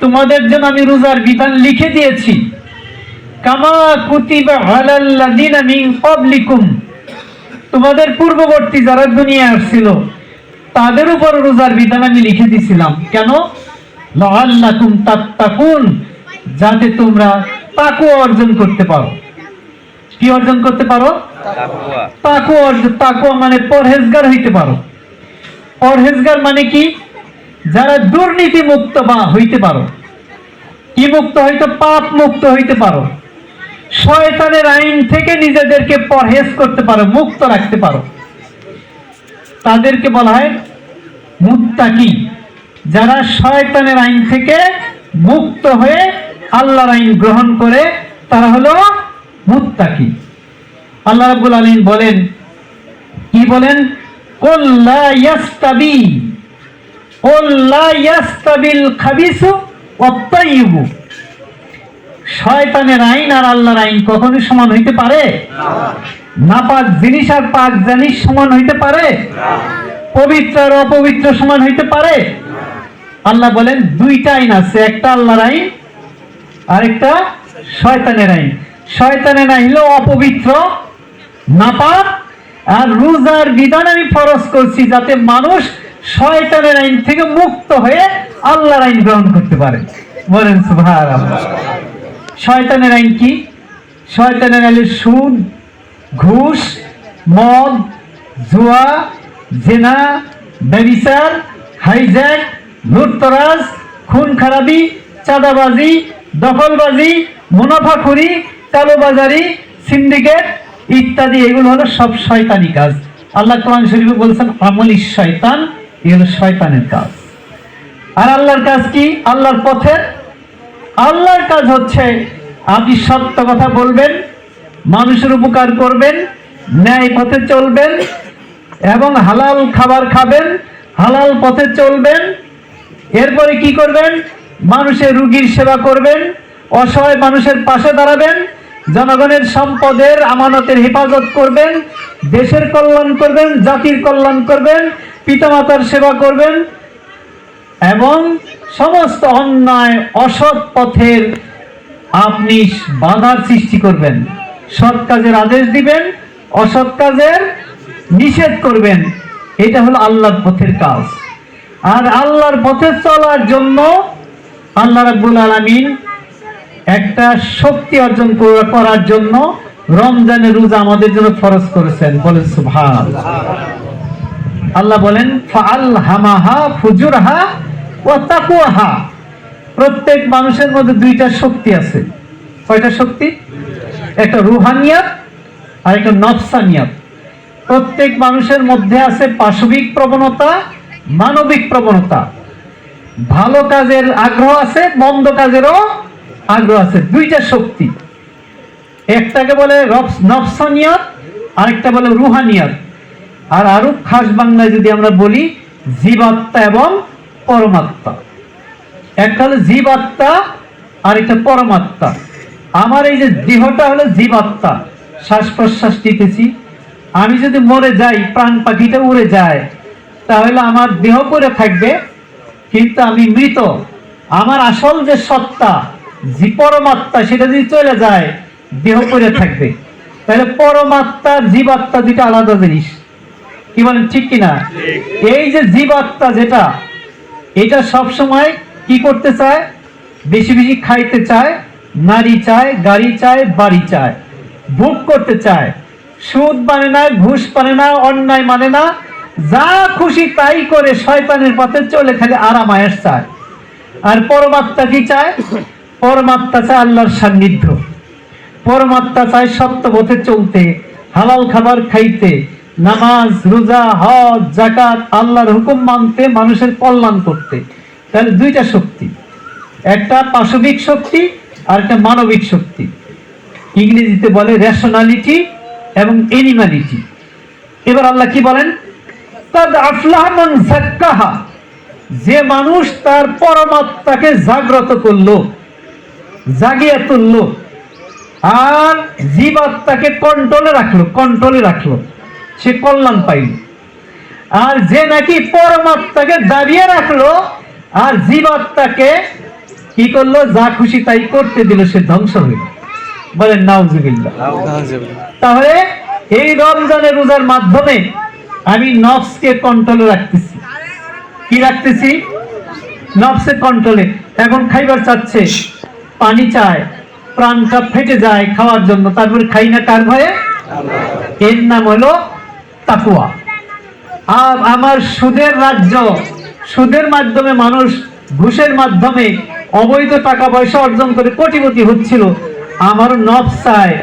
তোমাদের জন্য আমি রোজার বিধান লিখে দিয়েছি। কামা তোমাদের পূর্ববর্তী যারা দুনিয়া আসছিল, তাদের উপর রোজার বিধান আমি লিখে দিছিলাম। কেন? যাতে তোমরা তাকওয়া অর্জন করতে পারো। কি অর্জন করতে পারো? তাকওয়া অর্জন তাকওয়া মানে পরহেজগার হইতে পারো। পরহেজগার মানে কি? যারা দুর্নীতি মুক্ত বা হইতে পারো। কি মুক্ত হইতে? পাপ মুক্ত হইতে পারো। শয়তানের আইন থেকে নিজেদেরকে পরহেজ করতে পারো, মুক্ত রাখতে পারো। তাদেরকে বলা হয় মুত্তাকি। যারা শয়তানের আইন থেকে মুক্ত হয়ে আল্লাহর আইন গ্রহণ করে, তারা হলো মুত্তাকি। আল্লাহ রাব্বুল আলামিন বলেন, কি বলেন? কুল লা ইয়াস্তাবি, কুল লা ইয়াস্তাবিল খাবিসু ওয়াত তাইয়িবু শয়তানের আইন আর আল্লাহর আইন কখনো সমান হইতে পারে? নাপাক জিনিস আর পাক জিনিস সমান হইতে পারে? পবিত্র আর অপবিত্র সমান হইতে পারে? আল্লাহ বলেন, দুইটা আইন আছে, একটা আল্লাহর আইন, আরেকটা শয়তানের আইন। শয়তানের আইন হলো অপবিত্র নাপাক আর রোজার বিধান আমি ফরজ করছি যাতে মানুষ শয়তানের আইন থেকে মুক্ত হয়ে আল্লাহর আইন গ্রহণ করতে পারে। বলেন, সুবহানাল্লাহ। শয়তানের আইন কি? শয়তানের সুদ, ঘুষ, মদ, জুয়া, জেনা, ব্যবিচার, হাইজ্যাক, লুটতরাজ, খুন খারাপি, চাঁদাবাজি, দখলবাজি, মুনাফাখুরি কালোবাজারি সিন্ডিকেট ইত্যাদি, এগুলো হলো সব শয়তানি কাজ। আল্লাহ কোরআন শরীফে বলছেন, আমলি শয়তান এগুলো শয়তানের কাজ। আর আল্লাহর কাজ কি? আল্লাহর পথের আল্লাহর কাজ হচ্ছে, আপনি সত্য কথা বলবেন, মানুষের উপকার করবেন, ন্যায় পথে চলবেন, এবং হালাল খাবার খাবেন, হালাল পথে চলবেন। এরপরে কি করবেন? মানুষের রুগীর সেবা করবেন, অসহায় মানুষের পাশে দাঁড়াবেন জনগণের সম্পদের আমানতের হেফাজত করবেন, দেশের কল্যাণ করবেন, জাতির কল্যাণ করবেন, পিতামাতার সেবা করবেন এবং সমস্ত অন্যায়, অসৎ পথের আপনি বাধার সৃষ্টি করবেন। সৎ কাজের আদেশ দিবেন, অসৎ কাজের নিষেধ করবেন। এটা হলো আল্লাহর পথের কাজ। আর আল্লাহর পথে চলার জন্য আল্লাহ রাব্বুল আলামিন একটা শক্তি অর্জন করার জন্য রমজানের রোজা আমাদের জন্য ফরজ করেছেন। বলেন সুবহান। আল্লাহ বলেন ফাল হামাহা ফুজুরহা ও তাকুয়াহা। প্রত্যেক মানুষের মধ্যে দুইটা শক্তি আছে। কয়টা শক্তি? একটা রুহানিয়াত আর একটা নফসানিয়াত। প্রত্যেক মানুষের মধ্যে আছে পাশবিক প্রবণতা, মানবিক প্রবণতা। ভালো কাজের আগ্রহ আছে, মন্দ কাজেরও আগ্রহ আছে। দুইটা শক্তি। একটাকে বলে নফসানিয়াত, আরেকটা বলে রুহানিয়াত। আর আরও খাস বাংলায় যদি আমরা বলি, জীবাত্মা এবং পরমাত্মা। একটা হলো জীবাত্মা আর একটা পরমাত্মা। আমার এই যে দেহটা হলো জীবাত্মা শ্বাস প্রশ্বাস নিতেছি। আমি যদি মরে যাই, প্রাণ পাখিটা উড়ে যায়, তাহলে আমার দেহ পড়ে থাকবে, কিন্তু আমি মৃত। আমার আসল যে সত্তা যে পরমাত্মা সেটা যদি চলে যায় দেহ পড়ে থাকবে। তাহলে পরমাত্মা জীবাত্মা দুটা আলাদা জিনিস। কি বলেন ঠিক কিনা? এই যে জীবাত্মা যেটা এটা সব সময় কি করতে চায়? বেশি বেশি খাইতে চায় নারী চায় গাড়ি চায় বাড়ি চায়। ভোগ করতে চায়। সুদ মানে না ঘুষ মানে না অন্যায় মানে না। যা খুশি তাই করে শয়তানের পথে চলে খালি আরাম আয়াস চায়। আর পরমাত্মা কি চায়? পরমাত্মা চায় আল্লাহর সান্নিধ্য। পরমাত্মা চায় সত্য পথে চলতে, হালাল খাবার খাইতে, নামাজ, রোজা, হজ জাকাত আল্লাহর হুকুম মানতে, মানুষের কল্যাণ করতে। তাহলে দুইটা শক্তি। একটা পাশবিক শক্তি, আর একটা মানবিক শক্তি। ইংরেজিতে বলে রেশনালিটি এবং এনিমালিটি এবার আল্লাহ কি বলেন? যাক্কাহা যে মানুষ তার পরমাত্মাকে জাগ্রত করল জাগিয়ে তুললো আর জীবাত্মাকে কন্ট্রোলে রাখল কন্ট্রোলে রাখল। সে কল্যাণ পাইল। আর যে নাকি পরমাত্মাকে দাঁড়িয়ে রাখল আর জীবাত্মাকে কি করল? যা খুশি তাই করতে দিল সে ধ্বংস হইল। বলেন নাউজুবিল্লাহ। তাহলে এই রমজানের রোজার মাধ্যমে আমি নফসকে কন্ট্রোলে রাখতেছি। কি রাখতেছি? নফসের কন্ট্রোলে এখন খাইবার চাচ্ছে। পানি চায় প্রাণটা ফেটে যায় খাওয়ার জন্য। তারপরে খাই না কার ভয়ে? এর নাম হলো তাকুয়া। আর আমার সুদের রাজ্য, সুদের মাধ্যমে মানুষ ঘুষের মাধ্যমে অবৈধ টাকা পয়সা অর্জন করে কোটিপতি হচ্ছিল। আমার নফসায়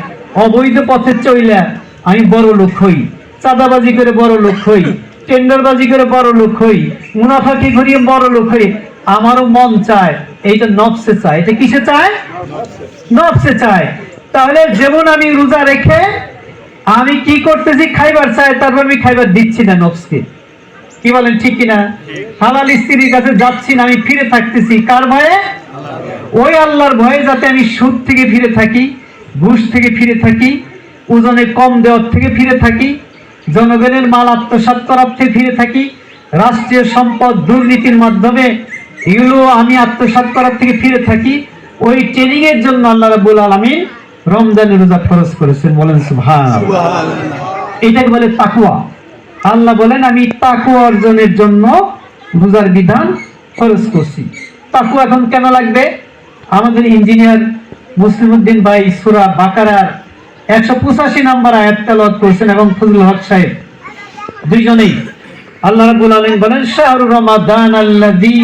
অবৈধ পথে চইলে আমি বড় লোক হই, চাঁদাবাজি করে বড় লোক হই, টেন্ডারবাজি করে বড় লোক হই, মুনাফাকি ঘুরিয়ে বড় লোক হই। আমারও মন চায় এইটা নফসে চায়। এটা কিসে চায়? নফসে চায়। তাহলে যেমন আমি রোজা রেখে আমি কি করতেছি? খাইবার চাই তারপর আমি খাইবার দিচ্ছি না নফসকে কি বলেন, ঠিক কিনা? হালাল স্ত্রীর কাছে যাচ্ছি না, আমি ফিরে থাকতেছি। কার ভয়ে? ওই আল্লাহর ভয়ে যাতে আমি সুদ থেকে ফিরে থাকি, ঘুষ থেকে ফিরে থাকি, ওজনে কম দেওয়ার থেকে ফিরে থাকি, জনগণের মাল আত্মসাৎ করার থেকে ফিরে থাকি, রাষ্ট্রীয় সম্পদ দুর্নীতির মাধ্যমে এগুলো আমি আত্মসাৎ করার থেকে ফিরে থাকি। ওই ট্রেনিং এর জন্য আল্লাহ রাব্বুল আলামিন রমজানের রোজা খরচ করেছেন বলেন সুবহানাল্লাহ। এটাকে বলে তাকুয়া আল্লাহ বলেন আমি তাকুয়া অর্জনের জন্য রোজার বিধান খরচ করছি। তাকুয়া এখন কেন লাগবে? আমাদের ইঞ্জিনিয়ার মুসলিমউদ্দিন ভাই সুরা বাকারার একশো পঁচাশি নাম্বার আয়াত তেলাওয়াত করেছেন এবং ফজলুল হক সাহেব দুইজনেই। আল্লাহ রাব্বুল আলামিন বলেন শাহরু রমাদান আল্লাযী